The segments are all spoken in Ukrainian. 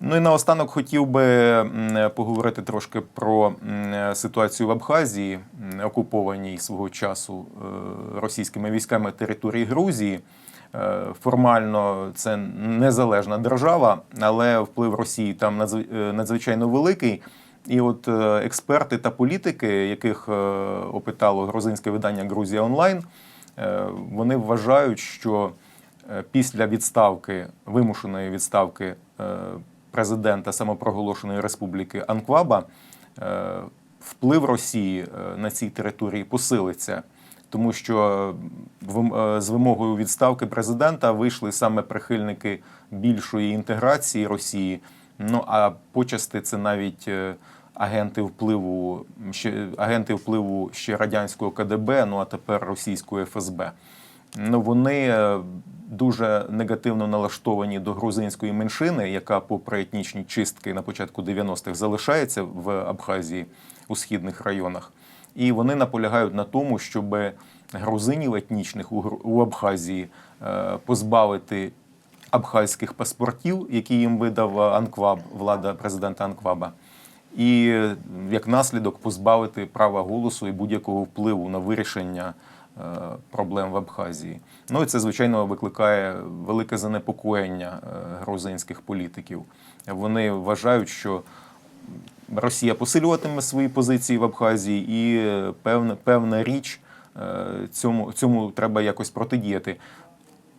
Ну і наостанок хотів би поговорити трошки про ситуацію в Абхазії, окупованій свого часу е, російськими військами території Грузії. Е, Формально це незалежна держава, але вплив Росії там е, надзвичайно великий. І от експерти та політики, яких опитало грузинське видання Грузія Онлайн, вони вважають, що після відставки, вимушеної відставки президента самопроголошеної республіки Анкваба, е, вплив Росії е, на цій території посилиться. Тому що е, з вимогою відставки президента вийшли саме прихильники більшої інтеграції Росії. Ну а почасти це навіть агенти впливу агенти впливу ще радянського КДБ, ну а тепер російського ФСБ. Ну вони е, дуже негативно налаштовані до грузинської меншини, яка, попри етнічні чистки на початку 90-х, залишається в Абхазії у східних районах. І вони наполягають на тому, щоб грузинів етнічних у Абхазії е, позбавити абхазьких паспортів, які їм видав Анкваб, влада президента Анкваба, і е, як наслідок позбавити права голосу і будь-якого впливу на вирішення е, проблем в Абхазії. Ну і це звичайно викликає велике занепокоєння е, грузинських політиків. Вони вважають, що Росія посилюватиме свої позиції в Абхазії, і е, певна, певна річ е, цьому, цьому треба якось протидіяти.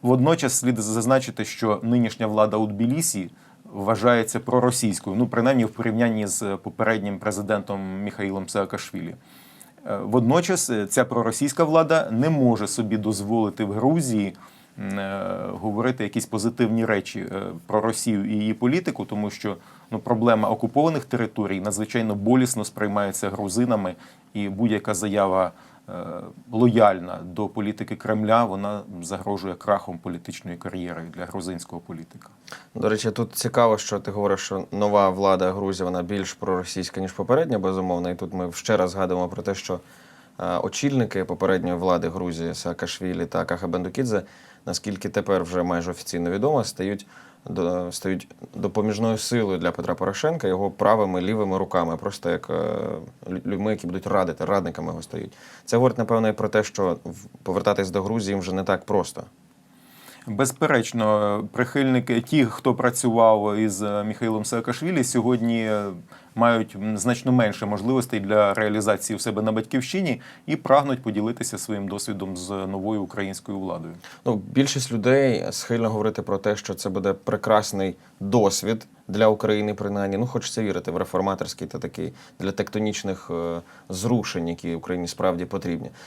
Водночас слід зазначити, що нинішня влада у Тбілісі вважається проросійською, ну принаймні в порівнянні з попереднім президентом Міхаїлом Саакашвілі. Е, Водночас е, ця проросійська влада не може собі дозволити в Грузії говорити якісь позитивні речі е, про Росію і її політику, тому що ну, проблема окупованих територій надзвичайно болісно сприймається грузинами, і будь-яка заява е, лояльна до політики Кремля вона загрожує крахом політичної кар'єри для грузинського політика. До речі, тут цікаво, що ти говориш, що нова влада Грузії вона більш проросійська, ніж попередня, безумовно. І тут ми ще раз згадуємо про те, що е, очільники попередньої влади Грузії Саакашвілі та Кахабендукідзе, наскільки тепер вже майже офіційно відомо, стають до, стають допоміжною силою для Петра Порошенка його правими лівими руками, просто як е, людьми, які будуть радити, радниками його стають. Це говорить, напевно, і про те, що повертатись до Грузії їм вже не так просто. Безперечно, прихильники, ті, хто працював із е, Міхаїлом Саакашвілі, сьогодні е, мають значно менше можливостей для реалізації в себе на батьківщині і прагнуть поділитися своїм досвідом з новою українською владою. Ну, більшість людей схильно говорити про те, що це буде прекрасний досвід для України, принаймні. Ну, хочеться вірити в реформаторський та такий для тектонічних е, зрушень, які Україні справді потрібні.